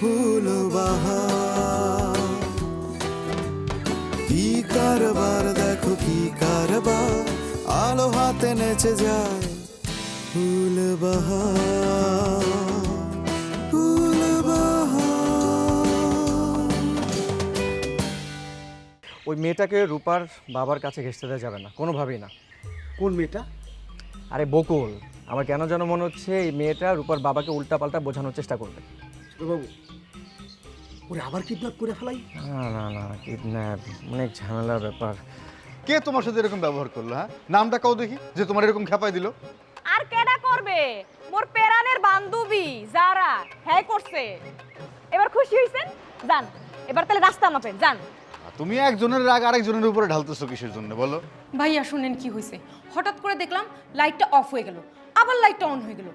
ফুল বাহার কি কারবার দেখো কি কারবার। আলো হাতে নেচে যায় ফুল বাহার ফুল ওই মেয়েটাকে রূপার বাবার কাছে ঘেসতে দেওয়া যাবে না কোনোভাবেই না। কোন মেয়েটা? আরে বকুল আমার কেন যেন মনে হচ্ছে এই মেয়েটা রূপার বাবাকে উল্টাপাল্টা বোঝানোর চেষ্টা করবে। ছোটবাবু ওরে আবার কিডন্যাপ করে ফেলাই? না না না কিডন্যাপ অনেক ঝামেলার ব্যাপার। কে তোমার সাথে এরকম ব্যবহার করল হ্যাঁ? নামটা কাও দেখি যে তোমার এরকম খেপাই দিল। আর কেডা করবে? মোর পেরানের বান্ধবী যারা হ্যাঁ করছে। এবার খুশি হইছেন? যান এবার তাহলে রাস্তা মাপেন যান। তুমি একজনের রাগ আরেকজনের উপরে ঢালতেছো কিসের জন্য বলো? ভাইয়া শুনেন কি হয়েছে হঠাৎ করে দেখলাম লাইটটা অফ হয়ে গেল। আবার লাইটটা অন হয়ে গেল।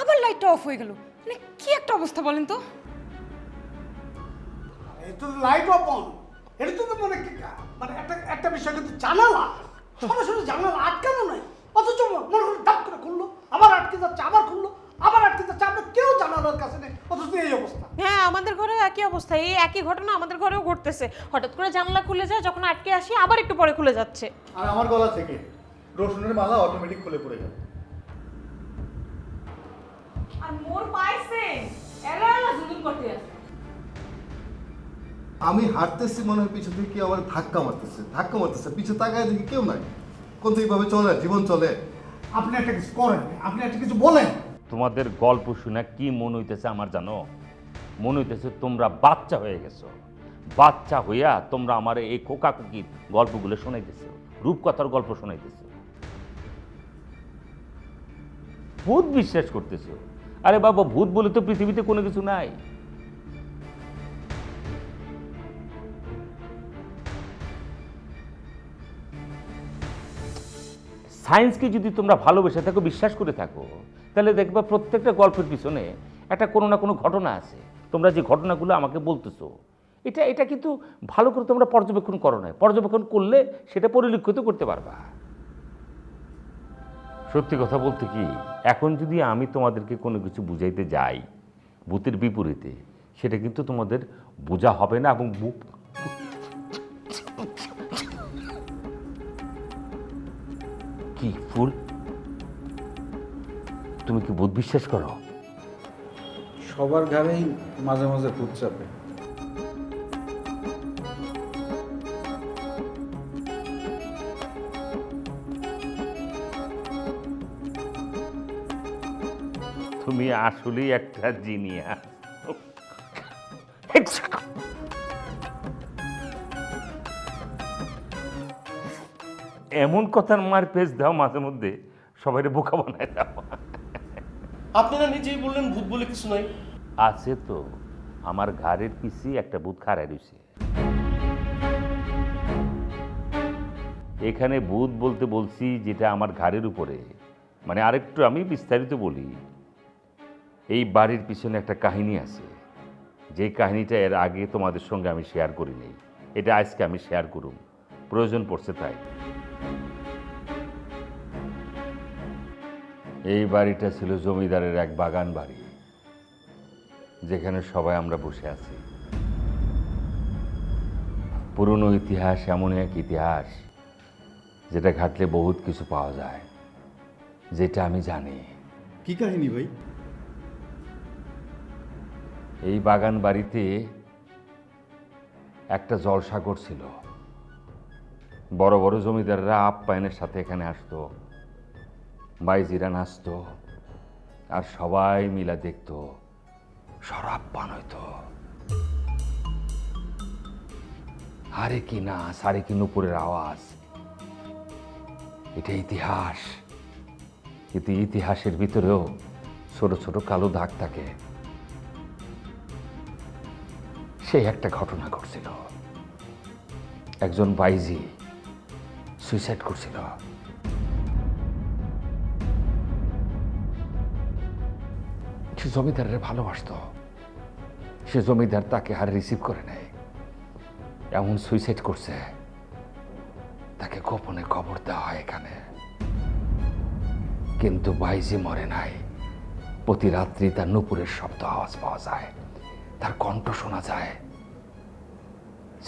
আবার লাইটটা অফ হয়ে গেল। মানে কি একটা অবস্থা বলেন তো? এই তো লাইট অফ অন এটা তো মানে কি মানে একটা একটা বিষয় কিন্তু জানালা সরাসরি জানালা আটকানো নাই অথচ মনে করে ডাক করে খুললো আবার আটকে যাচ্ছে আবার খুললো আবার আটকে যাচ্ছে আমরা কেউ জানালার কাছে নেই অথচ এই অবস্থা। হ্যাঁ আমাদের ঘরেও একই অবস্থা এই একই ঘটনা আমাদের ঘরেও ঘটতেছে হঠাৎ করে জানলা খুলে যায় যখন আটকে আসি আবার একটু পরে খুলে যাচ্ছে। আর আমার গলা থেকে রসুনের মালা অটোমেটিক খুলে পড়ে যাবে আর মোর পাইছে এলা এলা জুলুম করতে আছে। আমি হাঁটতেছি, মনে হয় পিছু থেকে কেউ আমার ধাক্কা মারতেছে ধাক্কা মারতেছে, পিছু তাকায় দেখি কেউ নাই। কোন থেকে ভাবে চলে, জীবন চলে। আপনি একটা কিছু করেন, আপনি একটা কিছু বলেন। তোমাদের গল্প শুনে কি মন হইতেছে আমার জানো? মন হইতেছে তোমরা বাচ্চা হয়ে গেছো। বাচ্চা হইয়া তোমরা আমার এই কোকাকুকির গল্পগুলো শোনাইতেছো, রূপকথার গল্প শোনাইতেছো। ভূত বিশ্বাস করতেছো। আরে বাবা, ভূত বলে তো পৃথিবীতে কোনো কিছু নাই। সায়েন্সকে যদি তোমরা ভালোবেসে থাকো, বিশ্বাস করে থাকো, তাহলে দেখবা প্রত্যেকটা গল্পের পিছনে একটা কোনো না কোনো ঘটনা আছে। তোমরা যে ঘটনাগুলো আমাকে বলতেছো, এটা এটা কিন্তু ভালো করে তোমরা পর্যবেক্ষণ করো না। পর্যবেক্ষণ করলে সেটা পরিলক্ষিত করতে পারবা। সত্যি কথা বলতে কি, এখন যদি আমি তোমাদেরকে কোনো কিছু বুঝাইতে যাই, ভূতের বিপরীতে, সেটা কিন্তু তোমাদের বোঝা হবে না এবং কি ফুল? তুমি কি বোধ বিশ্বাস করো? সবার ঘরেই মাঝে মাঝে ভূত চাপে। তুমি আসলেই একটা জিনিয়াস। এমন কথার মার পেজ দাও মাঝে মধ্যে সবাই বোকা বানায় দাও। আপনারা নিজেই বললেন ভূত বলে কিছু নাই। আছে তো আমার ঘাড়ের পিছি একটা ভূত খাড়াই রয়েছে এখানে ভূত বলতে বলছি যেটা আমার ঘাড়ের উপরে। মানে আরেকটু আমি বিস্তারিত বলি। এই বাড়ির পিছনে একটা কাহিনী আছে। যে কাহিনীটা এর আগে তোমাদের সঙ্গে আমি শেয়ার করিনি। এটা আজকে আমি শেয়ার করুম। প্রয়োজন পড়ছে তাই। এই বাড়িটা ছিল জমিদারের এক বাগান বাড়ি যেখানে সবাই আমরা বসে আছি। পুরনো ইতিহাস এমন এক ইতিহাস যেটা ঘাটলে বহুত কিছু পাওয়া যায় যেটা আমি জানি। কি কাহিনী ভাই? এই বাগান বাড়িতে একটা জলসাগর ছিল। বড় বড় জমিদাররা আপ্যায়নের সাথে এখানে আসতো। বাইজিরা নাচতো, আর সবাই মিলা দেখতো, শরাব পান হইতো আরে কি নাচ আরে কি নুপুরের আওয়াজ। এটা ইতিহাস। কিন্তু ইতিহাসের ভিতরেও ছোট ছোট কালো দাগ থাকে। সেই একটা ঘটনা ঘটছিল। একজন বাইজি সুইসাইড করছিল। সে জমিদারের ভালোবাসতো। সে জমিদার তাকে আর রিসিভ করে নেয় এমন সুইসাইড করছে। তাকে গোপনে খবর দেওয়া হয় এখানে। কিন্তু বাইজি মরে নাই। প্রতি রাত্রি তার নুপুরের শব্দ আওয়াজ পাওয়া যায়। তার কণ্ঠ শোনা যায়।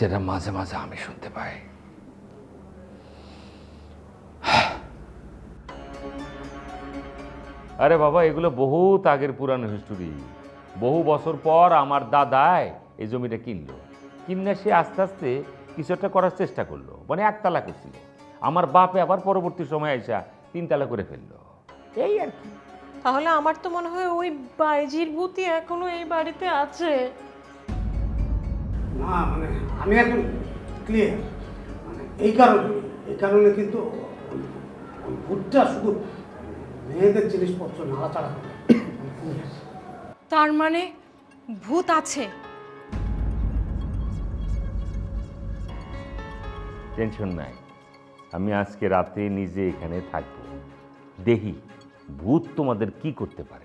যেটা মাঝে মাঝে আমি শুনতে পাই। আরে বাবা এগুলো বহুত আগের পুরানো হিস্টোরি বহু বছর পর আমার দাদায় এই জমিটা কিনলো। কিনে সে আস্তে আস্তে কিছু একটা করার চেষ্টা করল। মানে একতলা করছিল। আমার বাপে আবার পরবর্তী সময় আইসা তিনতলা করে ফেলল। এই আর কি। তাহলে আমার তো মনে হয় ওই বাইজির ভূতি এখনও এই বাড়িতে আছে। না মানে আমি এখন ক্লিয়ার মানে এই কারণে এই কারণে কিন্তু ওই- ওই শুধু মেয়েদের জিনিসপত্র নাড়াচাড়া করে। তার মানে ভূত আছে? টেনশন নাই। আমি আজকে রাতে নিজে এখানে থাকব। দেখি ভূত তোমাদের কি করতে পারে?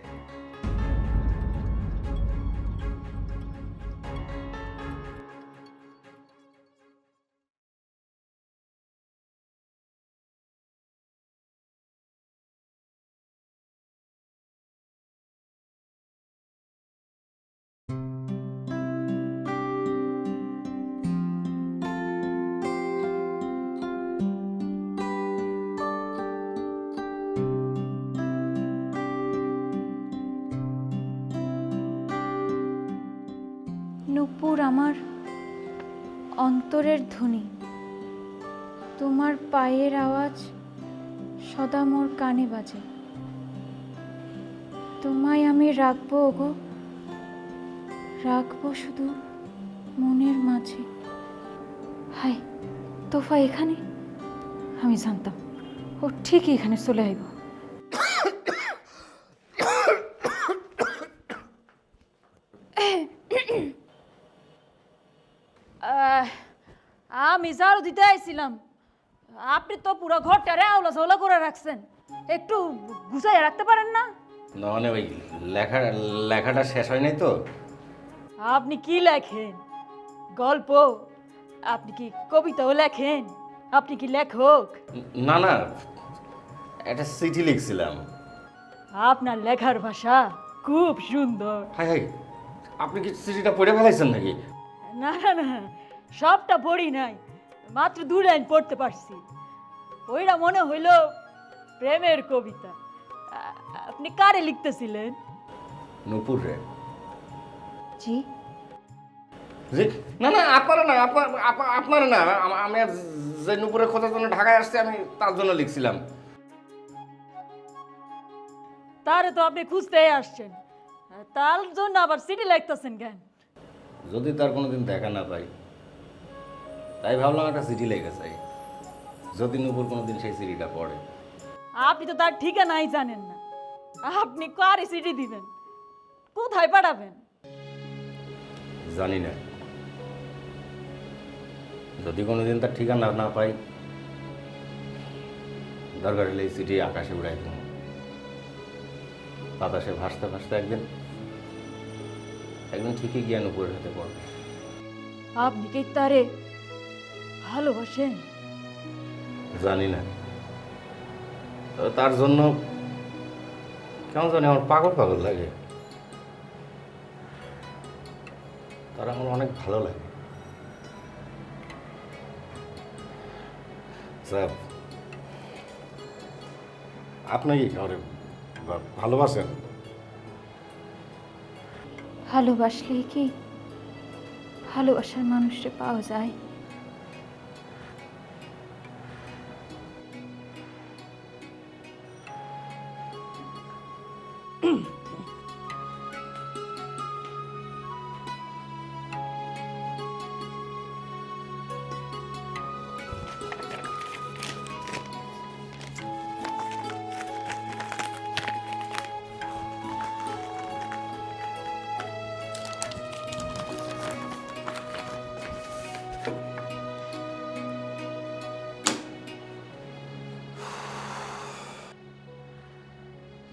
নূপুর আমার অন্তরের ধ্বনি। তোমার পায়ের আওয়াজ সদা মোর কানে বাজে। তোমায় আমি রাখব ওগো, রাখব শুধু মনের মাঝে। হাই তোফা এখানে? আমি জানতাম। ও ঠিকই এখানে চলে আইব। আমি ঝাড়ু দিতে আইছিলাম। আপনি তো পুরো ঘরটারে আওলা ঝাওলা করে রাখছেন। একটু গুছাইয়া রাখতে পারেন না? না মানে ওই লেখা লেখাটা শেষ হয় নাই তো। আপনি কি লেখেন? গল্প? আপনি কি কবিতাও লেখেন? আপনি কি লেখক? না না একটা চিঠি লিখছিলাম। আপনার লেখার ভাষা খুব সুন্দর। হাই হাই আপনি কি চিঠিটা পড়ে ফেলাইছেন নাকি? না না না সবটা পড়ি নাই। মাত্র দু লাইন পড়তে পারছি। ওইটা মনে হইল প্রেমের কবিতা। আপনি কারে লিখতেছিলেন? নূপুর রে। জি। জি? না না আপনারা না আপনার আপা- আপনারা না আমি যে নূপুরের খোঁজার জন্য ঢাকায় আসছে আমি তার জন্য লিখছিলাম। তারে তো আপনি খুঁজতেই আসছেন। তার জন্য আবার সিটি লিখতেছেন কেন? যদি তার কোনোদিন দেখা না পাই। তাই ভাবলাম একটা চিঠি লেগে চাই যদি নূপুর কোনোদিন সেই চিঠিটা পড়ে। আপনি তো তার ঠিকানাই জানেন না। আপনি কারে সিটি দিবেন? কোথায় পাঠাবেন? জানি না। যদি কোনোদিন তার ঠিকানা না পাই দরকার হলে এই চিঠি আকাশে উড়াই দেবো। বাতাসে ভাসতে ভাসতে একদিন একদিন ঠিকই জ্ঞান উপরের হাতে পড়বে। আপনি কি তারে ভালোবাসেন? জানি না। তবে তার জন্য কেমন জানি আমার পাগল পাগল লাগে। তার আমার অনেক ভালো লাগে। স্যার আপনি কি কাউরে ভালোবাসেন? ভালোবাসলেই কি ভালোবাসার মানুষকে পাওয়া যায়?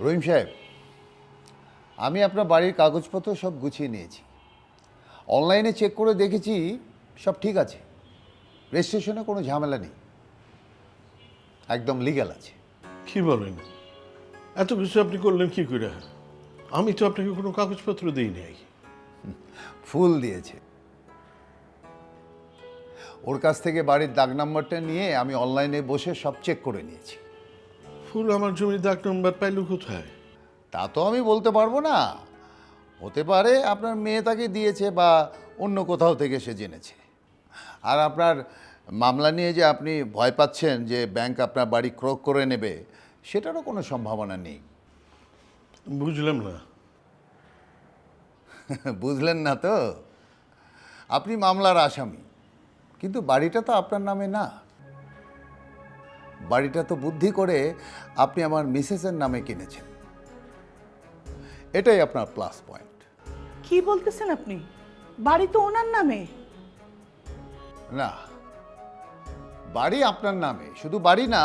রহিম সাহেব আমি আপনার বাড়ির কাগজপত্র সব গুছিয়ে নিয়েছি। অনলাইনে চেক করে দেখেছি সব ঠিক আছে। রেজিস্ট্রেশনে কোনো ঝামেলা নেই। একদম লিগ্যাল আছে। কি বলেন? এত কিছু আপনি করলেন কি করে? আমি তো আপনাকে কোনো কাগজপত্র দিই নাই। ফুল দিয়েছে। ওর কাছ থেকে বাড়ির দাগ নাম্বারটা নিয়ে আমি অনলাইনে বসে সব চেক করে নিয়েছি। ফুল আমার জমির দাগ নম্বর পাইল কোথায়? তা তো আমি বলতে পারব না। হতে পারে আপনার মেয়ে তাকে দিয়েছে বা অন্য কোথাও থেকে সে জেনেছে। আর আপনার মামলা নিয়ে যে আপনি ভয় পাচ্ছেন যে ব্যাংক আপনার বাড়ি ক্রোক করে নেবে সেটারও কোনো সম্ভাবনা নেই। বুঝলাম না। বুঝলেন না তো? আপনি মামলার আসামি কিন্তু বাড়িটা তো আপনার নামে না। বাড়িটা তো বুদ্ধি করে আপনি আমার মিসেসের নামে কিনেছেন। এটাই আপনার প্লাস পয়েন্ট কি বলতেছেন আপনি? বাড়ি তো ওনার নামে। না বাড়ি আপনার নামে শুধু বাড়ি না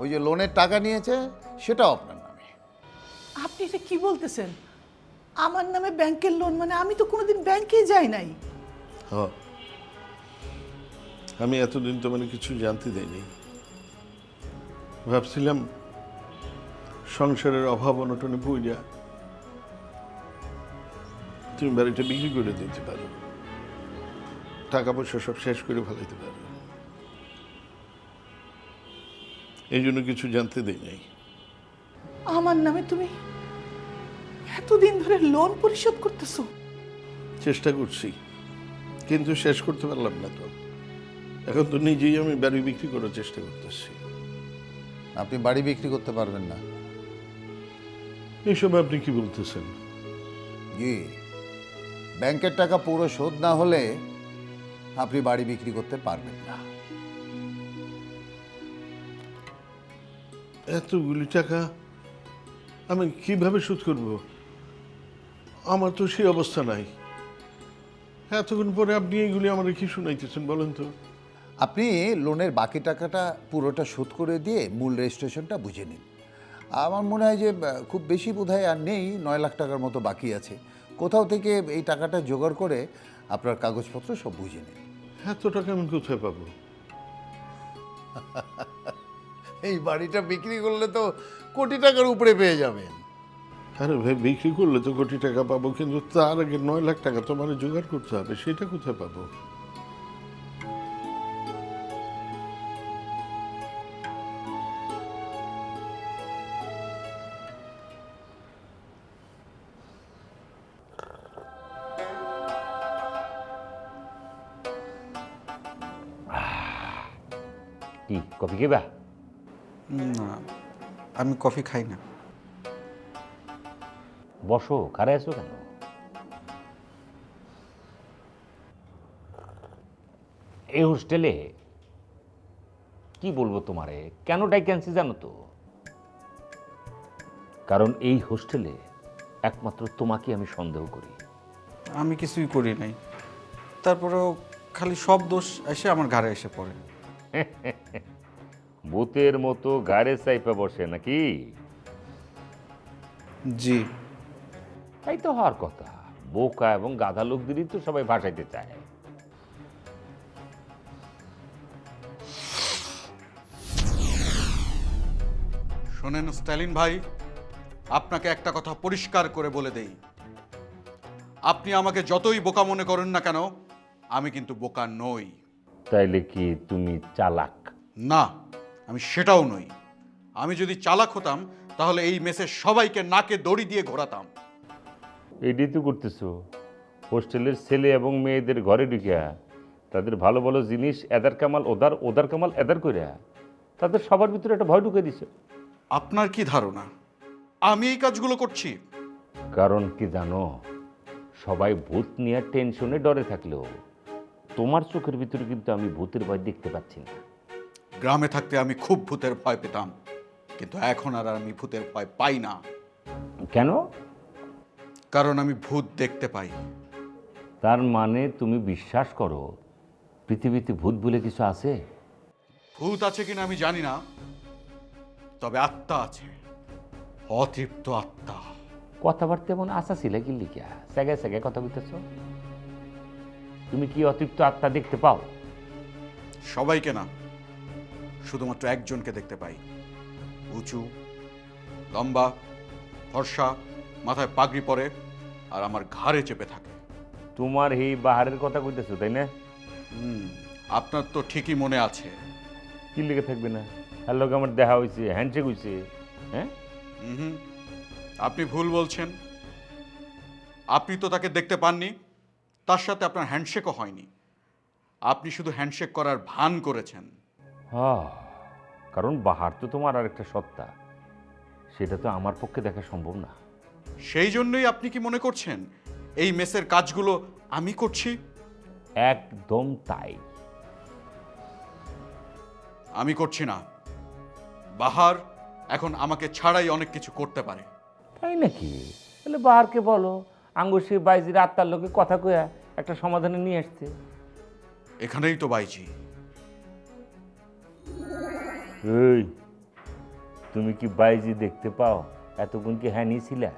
ওই যে লোনের টাকা নিয়েছে সেটাও আপনার নামে। আপনি এটা কি বলতেছেন? আমার নামে ব্যাংকের লোন মানে আমি তো কোনোদিন ব্যাংকে যাই নাই। হ আমি এতদিন তো মানে কিছু জানতে দেয়নি ভাবছিলাম সংসারের অভাব অনটনে পইরা তুমি বাড়িটা বিক্রি করে দিতে পারো। টাকা পয়সা সব শেষ করে ফেলাইতে পারো। এই জন্য কিছু জানতে দেই নাই। আমার নামে তুমি এতদিন ধরে লোন পরিশোধ করতেছো। চেষ্টা করছি কিন্তু শেষ করতে পারলাম না তো। এখন তো নিজেই আমি বাড়ি বিক্রি করার চেষ্টা করতেছি। আপনি বাড়ি বিক্রি করতে পারবেন না। এইসব আপনি কি বলতেছেন? জি ব্যাংকের টাকা পুরো শোধ না হলে আপনি বাড়ি বিক্রি করতে পারবেন না। এতগুলি টাকা আমি কীভাবে শোধ করব? আমার তো সেই অবস্থা নাই। এতক্ষণ পরে আপনি এইগুলি আমার কি শুনাইতেছেন বলেন তো? আপনি লোনের বাকি টাকাটা পুরোটা শোধ করে দিয়ে মূল রেজিস্ট্রেশনটা বুঝে নিন। আমার মনে হয় যে খুব বেশি বোধহয় আর নেই নয় লাখ টাকার মতো বাকি আছে। কোথাও থেকে এই টাকাটা জোগাড় করে আপনার কাগজপত্র সব বুঝে নিন। এত টাকা আমি কোথায় পাবো? এই বাড়িটা বিক্রি করলে তো কোটি টাকার উপরে পেয়ে যাবেন। আরে ভাই বিক্রি করলে তো কোটি টাকা পাবো কিন্তু তার আগে নয় লাখ টাকা তো মানে জোগাড় করতে হবে সেটা কোথায় পাবো? কি কফি খেবা না আমি কফি খাই না। বসো কারে আছো কেন? এই হোস্টেলে কি বলব তোমারে? কেন ডাইক্যান্সি জানো তো? কারণ এই হোস্টেলে একমাত্র তোমাকে আমি সন্দেহ করি। আমি কিছুই করি নাই। তারপরেও খালি সব দোষ এসে আমার ঘাড়ে এসে পড়ে। ভূতের মতো গাড়ে চাইপা বসে নাকি? জি। তাই তো হওয়ার কথা। বোকা এবং গাধা লোকদেরই তো সবাই ভাসাইতে চায়। শোনেন স্ট্যালিন ভাই আপনাকে একটা কথা পরিষ্কার করে বলে দেই। আপনি আমাকে যতই বোকা মনে করেন না কেন আমি কিন্তু বোকা নই। তাইলে কি তুমি চালাক? না। আমি সেটাও নই। আমি যদি চালাক হতাম তাহলে এই মেসের সবাইকে নাকে দড়ি দিয়ে ঘোরাতাম। এটাই তো করতেছো? হোস্টেলের ছেলে এবং মেয়েদের ঘরে ঢুকিয়া তাদের ভালো ভালো জিনিস এদার কামাল ওদার ওদার কামাল এদার কইরা তাদের সবার ভিতরে একটা ভয় ঢুকে দিছে। আপনার কি ধারণা? আমি এই কাজগুলো করছি। কারণ কি জানো? সবাই ভূত নিয়ে টেনশনে ডরে থাকলেও তোমার চোখের ভিতরে কিন্তু আমি ভূতের ভয় দেখতে পাচ্ছি না। গ্রামে থাকতে আমি খুব ভূতের ভয় পেতাম। কিন্তু এখন আর আমি ভূতের ভয় পাই না। কেন? কারণ আমি ভূত দেখতে পাই। তার মানে তুমি বিশ্বাস করো পৃথিবীতে ভূত বলে কিছু আছে? ভূত আছে কিনা আমি জানি না। তবে আত্মা আছে। অতৃপ্ত আত্মা। কথাবার্তা এমন আশা ছিল কি লিখিয়া? স্যাগে স্যাগে কথা বলতেছ? তুমি কি অতৃপ্ত আত্মা দেখতে পাও? সবাইকে না। শুধুমাত্র একজনকে দেখতে পাই। উঁচু লম্বা ফর্সা মাথায় পাগড়ি পরে আর আমার ঘাড়ে চেপে থাকে। তোমার এই বাহারের কথা কইতেছো তাই না? হুম আপনার তো ঠিকই মনে আছে। কি লেগে থাকবে না? লোক আমার দেখা হয়েছে হ্যান্ডশেক হয়েছে হ্যাঁ? হুম আপনি ভুল বলছেন। আপনি তো তাকে দেখতে পাননি তার সাথে আপনার হ্যান্ডশেকও হয়নি। আপনি শুধু হ্যান্ডশেক করার ভান করেছেন। কারণ বাহার তো তোমার আর একটা সত্তা। সেটা তো আমার পক্ষে দেখা সম্ভব না। সেই জন্যই আপনি কি মনে করছেন এই মেসের কাজগুলো আমি করছি? একদম তাই। আমি করছি না। বাহার এখন আমাকে ছাড়াই অনেক কিছু করতে পারে। তাই নাকি? তাহলে বাহারকে বলো আঙ্গুর সে বাইজির আত্মার লোকে কথা কয়ে একটা সমাধানে নিয়ে আসতে এখানেই তো বাইজি। এই তুমি কি বাইজি দেখতে পাও? এতক্ষণ কি হ্যাঁ নিয়েছিলা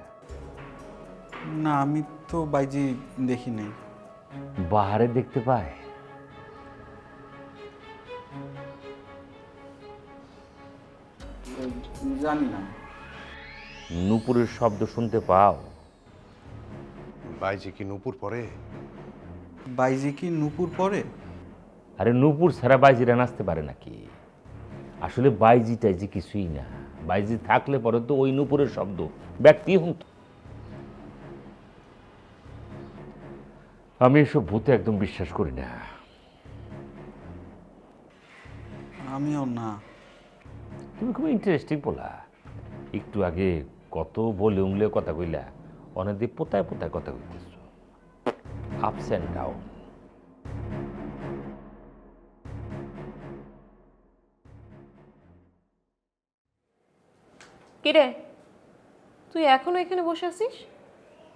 না আমি তো বাইজি দেখি নাই। বাহারে দেখতে পায়। জানি না। নুপুরের শব্দ শুনতে পাও? বাইজি কি নুপুর পরে? বাইজি কি নুপুর পরে? আরে নুপুর ছাড়া বাইজিরা নাচতে পারে নাকি? আসলে বাইজি টাইজি কিছুই না। বাইজি থাকলে পরে তো ওই নুপুরের শব্দ ব্যক্তি হত আমি এসব ভূতে একদম বিশ্বাস করি না। আমিও না। তুমি খুব ইন্টারেস্টিং বলা একটু আগে কত বলে উমলে কথা কইলা অনেকদিন পোতায় পোতায় কথা কইতেছ। আপস অ্যান্ড ডাউন কিরে? তুই এখনও এখানে বসে আছিস?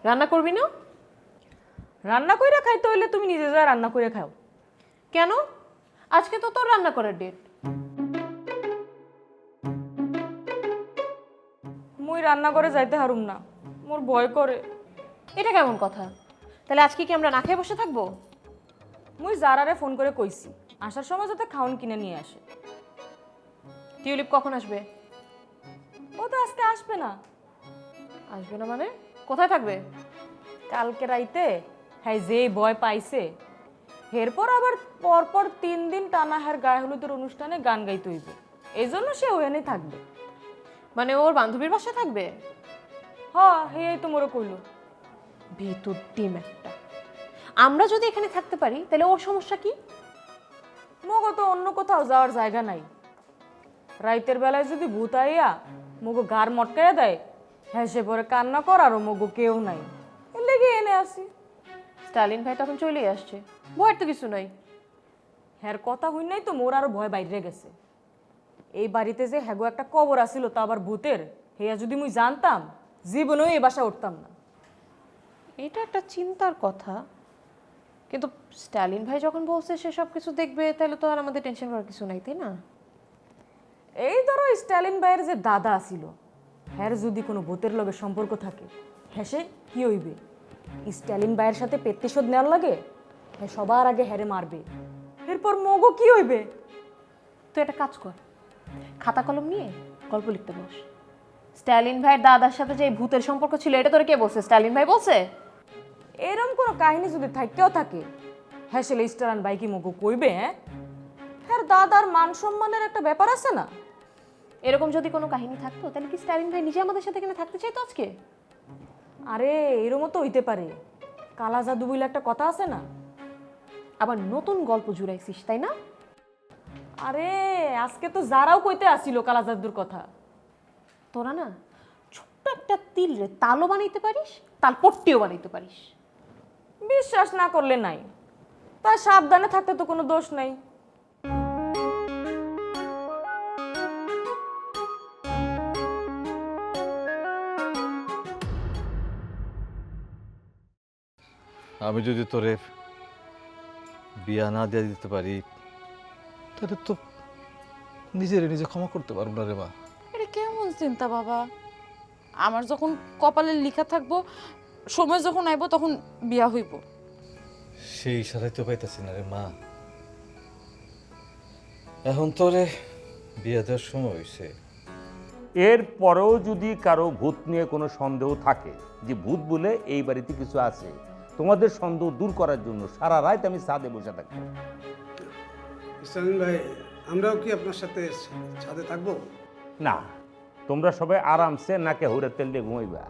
রান্না করবি না? রান্না কইরা খাইতে হইলে তুমি নিজে যা রান্না করে খাও। কেন? আজকে তো তোর রান্না করার ডেট মুই রান্না করে যাইতে হারুম না। মোর ভয় করে। এটা কেমন কথা? তাহলে আজকে কি আমরা না খেয়ে বসে থাকব? মুই জারারে ফোন করে কইছি আসার সময় যাতে খাওন কিনে নিয়ে আসে। টিউলিপ কখন আসবে? আজকে আসবে না। আসবে না মানে? কোথায় থাকবে? কালকে রাইতে? হ্যাঁ যে ভয় পাইছে। এরপর আবার পরপর তিন দিন টানা হার গায়ে হলুদের অনুষ্ঠানে গান গাইতে হইবে। এই জন্য সে ওখানেই থাকবে। মানে ওর বান্ধবীর বাসায় থাকবে? হ হেই তো মোরে কইলো। ভিতর ডিম একটা। আমরা যদি এখানে থাকতে পারি, তাহলে ওর সমস্যা কি? মগো তো অন্য কোথাও যাওয়ার জায়গা নাই। রাইতের বেলায় যদি ভূত আইয়া মগো গার মটকাইয়া দেয় হেসে পরে কান্না করারও মগো কেউ নাই এর লেগে এনে আসি স্টালিন ভাই তখন চলেই আসছে ভয়ের তো কিছু নাই হ্যার কথা হই নাই তো মোর আরও ভয় বাইরে গেছে এই বাড়িতে যে হ্যাগো একটা কবর আসিল তা আবার ভূতের হেয়া যদি মুই জানতাম জীবনেও এই বাসা উঠতাম না এটা একটা চিন্তার কথা কিন্তু স্টালিন ভাই যখন বলছে সে সব কিছু দেখবে তাহলে তো আর আমাদের টেনশন করার কিছু নাই তাই না এই ধরো স্ট্যালিন ভাইয়ের যে দাদা ছিল হ্যার যদি কোনো ভূতের লগে সম্পর্ক থাকে হ্যাসে কি হইবে? স্ট্যালিন ভাইয়ের সাথে পেত্তিশোধ নেওয়ার লাগে? হ্যাঁ সবার আগে হ্যারে মারবে। এরপর মগো কি হইবে? তুই একটা কাজ কর খাতা কলম নিয়ে গল্প লিখতে বস। স্টালিন ভাইয়ের দাদার সাথে যে ভূতের সম্পর্ক ছিল এটা তোর কে বলছে? স্টালিন ভাই বলছে? এরম কোনো কাহিনী যদি থাকতেও থাকে হ্যাঁ সে স্টালান ভাই কি মগো কইবে হ্যাঁ? হ্যাঁ দাদার মান সম্মানের একটা ব্যাপার আছে না? এরকম যদি কোনো কাহিনী থাকতো, তাহলে কি স্টালিন ভাই নিজে আমাদের সাথে এখানে থাকতে চাইতো আজকে? আরে, এরমও তো হইতে পারে। কালা জাদু বলে একটা কথা আছে না? আবার নতুন গল্প জুড়াইছিস, তাই না? আরে, আজকে তো যারাও কইতে আসিল কালা জাদুর কথা। তোরা না ছোট্ট একটা তিল রে, তালও বানাইতে পারিস, তাল পট্টিও বানাইতে পারিস। বিশ্বাস না করলে নাই। তা সাবধানে থাকতে তো কোনো দোষ নাই। আমি যদি তোরে বিয়া না দিয়ে দিতে পারি তাহলে তো নিজের নিজে ক্ষমা করতে পারব না রে মা। এটা কেমন চিন্তা বাবা? আমার যখন কপালে লিখা থাকব সময় যখন আইব তখন বিয়া হইব। সেই ইশারাই তো পাইতেছি না রে মা। এখন তোরে বিয়ে দেওয়ার সময় হয়েছে এর পরেও যদি কারও ভূত নিয়ে কোনো সন্দেহ থাকে যে ভূত বলে এই বাড়িতে কিছু আছে তোমাদের সন্দেহ দূর করার জন্য সারা রাত আমি ছাদে বসে থাকব। ভাই আমরাও কি আপনার সাথে ছাদে থাকব? না তোমরা সবাই আরামসে নাকে হুড়ে তেল দিয়ে ঘুমাইবা।